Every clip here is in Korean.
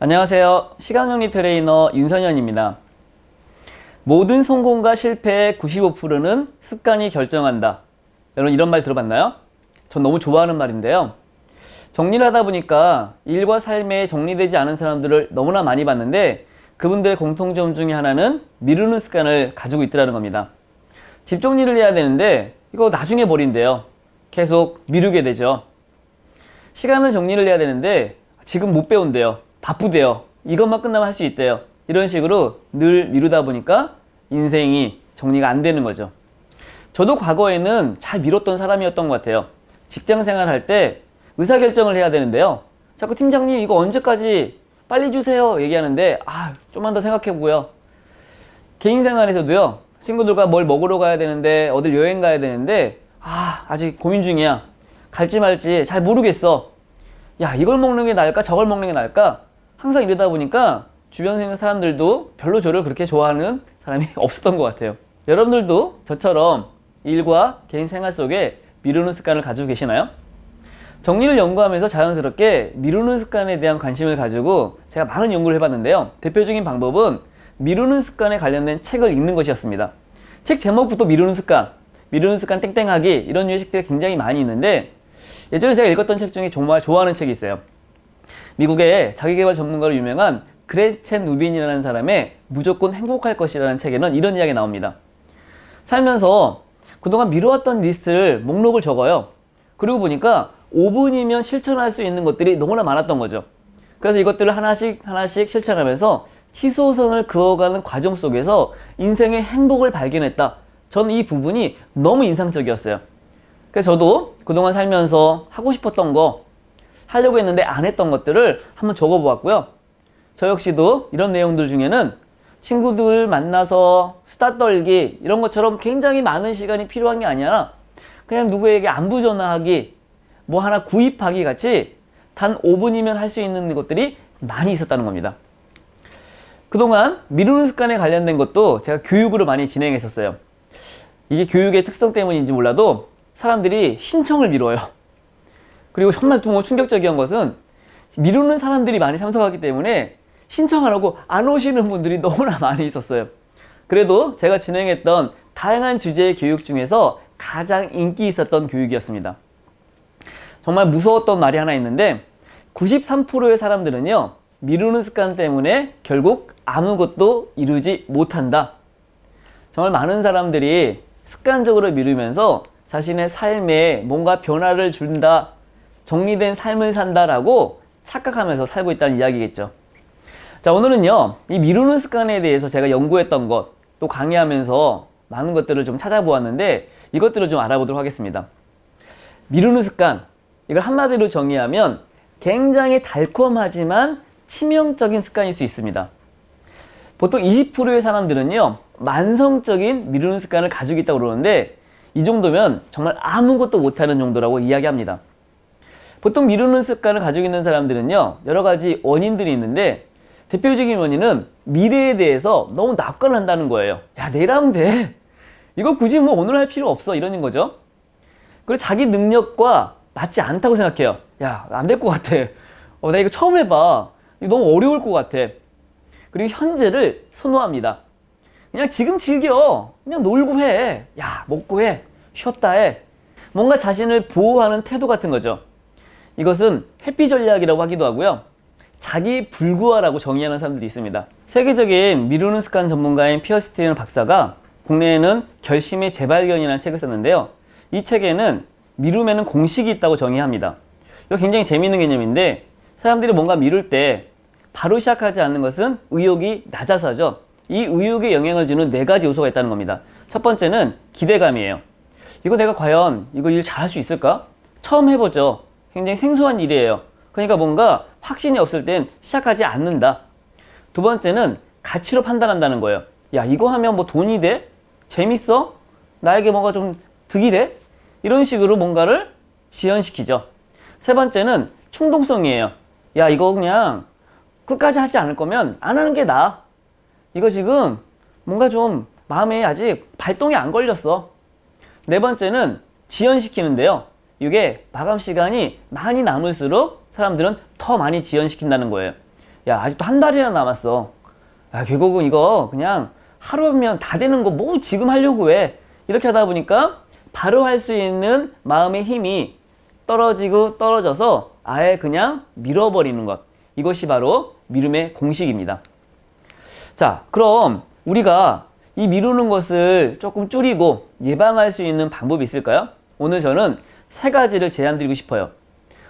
안녕하세요. 시간정리 트레이너 윤선현입니다. 모든 성공과 실패의 95%는 습관이 결정한다. 여러분 이런 말 들어봤나요? 전 너무 좋아하는 말인데요. 정리를 하다 보니까 일과 삶에 정리되지 않은 사람들을 너무나 많이 봤는데 그분들의 공통점 중에 하나는 미루는 습관을 가지고 있더라는 겁니다. 집 정리를 해야 되는데 이거 나중에 버린대요. 계속 미루게 되죠. 시간을 정리를 해야 되는데 지금 못 배운대요. 바쁘대요. 이것만 끝나면 할 수 있대요. 이런 식으로 늘 미루다 보니까 인생이 정리가 안 되는 거죠. 저도 과거에는 잘 미뤘던 사람이었던 것 같아요. 직장 생활 할 때 의사결정을 해야 되는데요. 자꾸 팀장님 이거 언제까지 빨리 주세요 얘기하는데 아 좀만 더 생각해 보고요. 개인 생활에서도요. 친구들과 뭘 먹으러 가야 되는데 어딜 여행 가야 되는데 아 아직 고민 중이야. 갈지 말지 잘 모르겠어. 야 이걸 먹는 게 나을까 저걸 먹는 게 나을까 항상 이러다 보니까 있는 사람들도 별로 저를 그렇게 좋아하는 사람이 없었던 것 같아요. 여러분들도 저처럼 일과 개인 생활 속에 미루는 습관을 가지고 계시나요? 정리를 연구하면서 자연스럽게 미루는 습관에 대한 관심을 가지고 제가 많은 연구를 해봤는데요. 대표적인 방법은 미루는 습관에 관련된 책을 읽는 것이었습니다. 책 제목부터 미루는 습관, 미루는 습관 땡땡하기 이런 류의 책들이 굉장히 많이 있는데 예전에 제가 읽었던 책 중에 정말 좋아하는 책이 있어요. 미국의 자기개발 전문가로 유명한 그레첸 누빈이라는 사람의 무조건 행복할 것이라는 책에는 이런 이야기가 나옵니다. 살면서 그동안 미뤄왔던 리스트를 목록을 적어요. 그리고 보니까 5분이면 실천할 수 있는 것들이 너무나 많았던 거죠. 그래서 이것들을 하나씩 하나씩 실천하면서 치소선을 그어가는 과정 속에서 인생의 행복을 발견했다. 저는 이 부분이 너무 인상적이었어요. 그래서 저도 그동안 살면서 하고 싶었던 거, 하려고 했는데 안 했던 것들을 한번 적어 보았고요. 저 역시도 이런 내용들 중에는 친구들 만나서 수다 떨기 이런 것처럼 굉장히 많은 시간이 필요한 게 아니라 그냥 누구에게 안부 전화하기, 뭐 하나 구입하기 같이 단 5분이면 할 수 있는 것들이 많이 있었다는 겁니다. 그동안 미루는 습관에 관련된 것도 제가 교육으로 많이 진행했었어요. 이게 교육의 특성 때문인지 몰라도 사람들이 신청을 미뤄요. 그리고 정말 또 충격적인 것은 미루는 사람들이 많이 참석하기 때문에 신청하라고 안 오시는 분들이 너무나 많이 있었어요. 그래도 제가 진행했던 다양한 주제의 교육 중에서 가장 인기 있었던 교육이었습니다. 정말 무서웠던 말이 하나 있는데 93%의 사람들은요, 미루는 습관 때문에 결국 아무것도 이루지 못한다. 정말 많은 사람들이 습관적으로 미루면서 자신의 삶에 뭔가 변화를 준다, 정리된 삶을 산다라고 착각하면서 살고 있다는 이야기겠죠. 자, 오늘은요, 이 미루는 습관에 대해서 제가 연구했던 것, 또 강의하면서 많은 것들을 좀 찾아보았는데, 이것들을 좀 알아보도록 하겠습니다. 미루는 습관, 이걸 한마디로 정의하면 굉장히 달콤하지만 치명적인 습관일 수 있습니다. 보통 20%의 사람들은요, 만성적인 미루는 습관을 가지고 있다고 그러는데, 이 정도면 정말 아무것도 못하는 정도라고 이야기합니다. 보통 미루는 습관을 가지고 있는 사람들은요, 여러 가지 원인들이 있는데, 대표적인 원인은 미래에 대해서 너무 낙관한다는 거예요. 야, 내일 하면 돼. 이거 굳이 뭐 오늘 할 필요 없어. 이러는 거죠. 그리고 자기 능력과 맞지 않다고 생각해요. 야, 안 될 것 같아. 어, 나 이거 처음 해봐. 이거 너무 어려울 것 같아. 그리고 현재를 선호합니다. 그냥 지금 즐겨. 그냥 놀고 해. 야, 먹고 해. 쉬었다 해. 뭔가 자신을 보호하는 태도 같은 거죠. 이것은 회피 전략이라고 하기도 하고요. 자기 불구화라고 정의하는 사람들이 있습니다. 세계적인 미루는 습관 전문가인 피어스티는 박사가 국내에는 결심의 재발견이라는 책을 썼는데요. 이 책에는 미루면은 공식이 있다고 정의합니다. 이거 굉장히 재미있는 개념인데 사람들이 뭔가 미룰 때 바로 시작하지 않는 것은 의욕이 낮아서죠. 이 의욕에 영향을 주는 네 가지 요소가 있다는 겁니다. 첫 번째는 기대감이에요. 이거 내가 과연 이거 일 잘할 수 있을까? 처음 해보죠. 굉장히 생소한 일이에요. 그러니까 뭔가 확신이 없을 땐 시작하지 않는다. 두 번째는 가치로 판단한다는 거예요. 야, 이거 하면 뭐 돈이 돼? 재밌어? 나에게 뭔가 좀 득이 돼? 이런 식으로 뭔가를 지연시키죠. 세 번째는 충동성이에요. 야, 이거 그냥 끝까지 하지 않을 거면 안 하는 게 나아. 이거 지금 뭔가 좀 마음에 아직 발동이 안 걸렸어. 네 번째는 지연시키는데요. 이게 마감 시간이 많이 남을수록 사람들은 더 많이 지연시킨다는 거예요. 야, 아직도 한 달이나 남았어. 야, 결국은 이거 그냥 하루면 다 되는 거 뭐 지금 하려고 해. 이렇게 하다 보니까 바로 할 수 있는 마음의 힘이 떨어지고 떨어져서 아예 그냥 밀어버리는 것. 이것이 바로 미룸의 공식입니다. 자, 그럼 우리가 이 미루는 것을 조금 줄이고 예방할 수 있는 방법이 있을까요? 오늘 저는 세 가지를 제안 드리고 싶어요.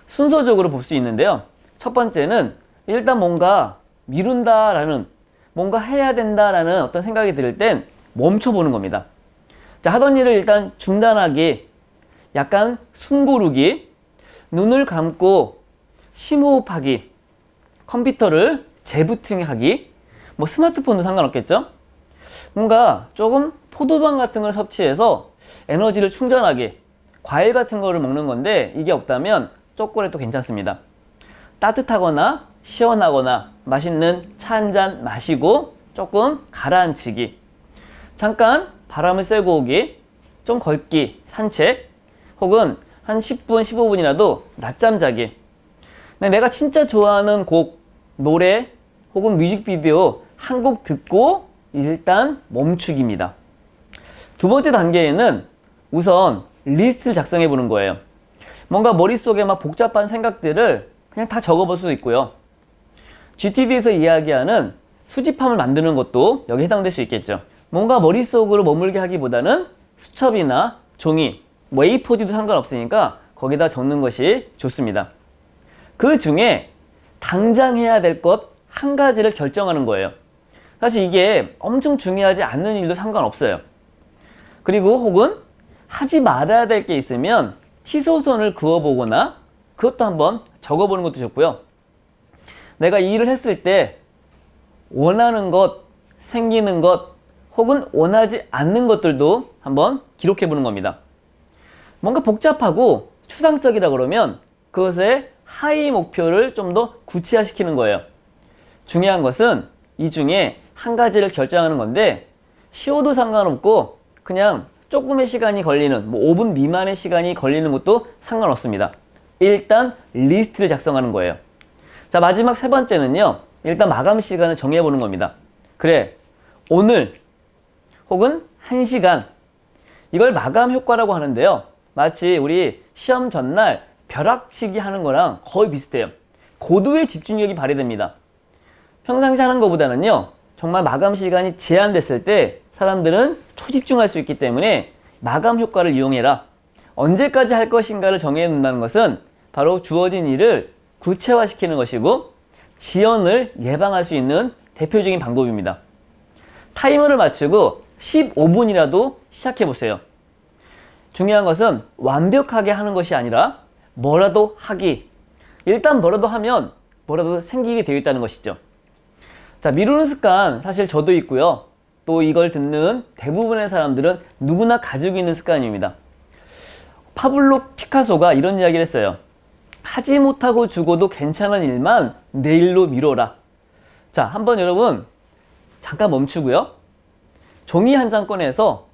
순서적으로 볼 수 있는데요. 첫 번째는 일단 뭔가 미룬다라는 뭔가 해야 된다라는 어떤 생각이 들 땐 멈춰보는 겁니다. 자, 하던 일을 일단 중단하기, 약간 숨 고르기, 눈을 감고 심호흡하기, 컴퓨터를 재부팅하기, 뭐 스마트폰도 상관없겠죠? 뭔가 조금 포도당 같은 걸 섭취해서 에너지를 충전하기, 과일 같은 거를 먹는 건데 이게 없다면 초콜릿도 괜찮습니다. 따뜻하거나 시원하거나 맛있는 차 한 잔 마시고 조금 가라앉히기. 잠깐 바람을 쐬고 오기, 좀 걷기, 산책, 혹은 한 10분, 15분이라도 낮잠 자기. 네, 내가 진짜 좋아하는 곡, 노래, 혹은 뮤직비디오 한 곡 듣고 일단 멈추기입니다. 두 번째 단계에는 우선 리스트를 작성해 보는 거예요. 뭔가 머릿속에 막 복잡한 생각들을 그냥 다 적어 볼 수도 있고요. GTD에서 이야기하는 수집함을 만드는 것도 여기 해당될 수 있겠죠. 뭔가 머릿속으로 머물게 하기보다는 수첩이나 종이, 뭐 A4지도 상관없으니까 거기다 적는 것이 좋습니다. 그 중에 당장 해야 될 것 한 가지를 결정하는 거예요. 사실 이게 엄청 중요하지 않는 일도 상관없어요. 그리고 혹은 하지 말아야 될 게 있으면 취소선을 그어보거나 그것도 한번 적어보는 것도 좋고요. 내가 이 일을 했을 때 원하는 것, 생기는 것, 혹은 원하지 않는 것들도 한번 기록해 보는 겁니다. 뭔가 복잡하고 추상적이다 그러면 그것의 하위 목표를 좀 더 구체화시키는 거예요. 중요한 것은 이 중에 한 가지를 결정하는 건데 쉬어도 상관없고 그냥 조금의 시간이 걸리는 뭐 5분 미만의 시간이 걸리는 것도 상관없습니다. 일단 리스트를 작성하는 거예요. 자 마지막 세 번째는요. 일단 마감 시간을 정해보는 겁니다. 그래 오늘 혹은 1시간 이걸 마감 효과라고 하는데요. 마치 우리 시험 전날 벼락치기 하는 거랑 거의 비슷해요. 고도의 집중력이 발휘됩니다. 평상시 하는 것보다는요. 정말 마감 시간이 제한됐을 때 사람들은 초집중할 수 있기 때문에 마감 효과를 이용해라. 언제까지 할 것인가를 정해 놓는다는 것은 바로 주어진 일을 구체화시키는 것이고 지연을 예방할 수 있는 대표적인 방법입니다. 타이머를 맞추고 15분이라도 시작해 보세요. 중요한 것은 완벽하게 하는 것이 아니라 뭐라도 하기. 일단 뭐라도 하면 뭐라도 생기게 되어 있다는 것이죠. 자, 미루는 습관 사실 저도 있고요. 또 이걸 듣는 대부분의 사람들은 누구나 가지고 있는 습관입니다. 파블로 피카소가 이런 이야기를 했어요. 하지 못하고 죽어도 괜찮은 일만 내일로 미뤄라. 자, 한번 여러분 잠깐 멈추고요. 종이 한 장 꺼내서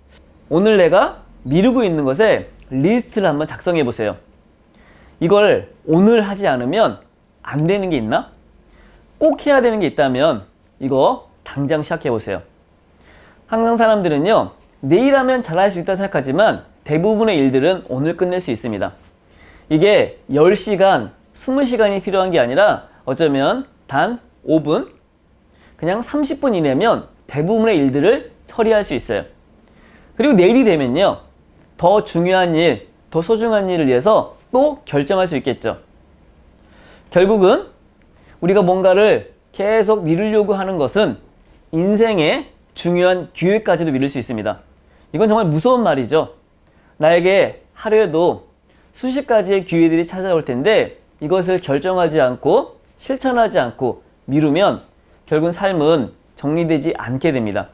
오늘 내가 미루고 있는 것에 리스트를 한번 작성해 보세요. 이걸 오늘 하지 않으면 안 되는 게 있나? 꼭 해야 되는 게 있다면 이거 당장 시작해 보세요. 항상 사람들은요, 내일 하면 잘할 수 있다 생각하지만 대부분의 일들은 오늘 끝낼 수 있습니다. 이게 10시간, 20시간이 필요한 게 아니라 어쩌면 단 5분, 그냥 30분 이내면 대부분의 일들을 처리할 수 있어요. 그리고 내일이 되면요, 더 중요한 일, 더 소중한 일을 위해서 또 결정할 수 있겠죠. 결국은 우리가 뭔가를 계속 미루려고 하는 것은 인생의 중요한 기회까지도 미룰 수 있습니다. 이건 정말 무서운 말이죠. 나에게 하루에도 수십 가지의 기회들이 찾아올 텐데 이것을 결정하지 않고 실천하지 않고 미루면 결국은 삶은 정리되지 않게 됩니다.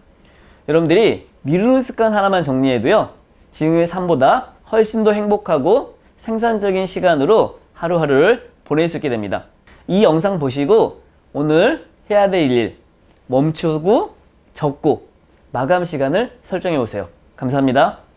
여러분들이 미루는 습관 하나만 정리해도요. 지금의 삶보다 훨씬 더 행복하고 생산적인 시간으로 하루하루를 보낼 수 있게 됩니다. 이 영상 보시고 오늘 해야 될 일 멈추고 적고 마감 시간을 설정해 보세요. 감사합니다.